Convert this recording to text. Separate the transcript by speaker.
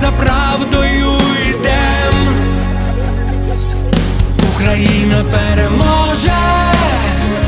Speaker 1: за правдою йдем. Україна переможе,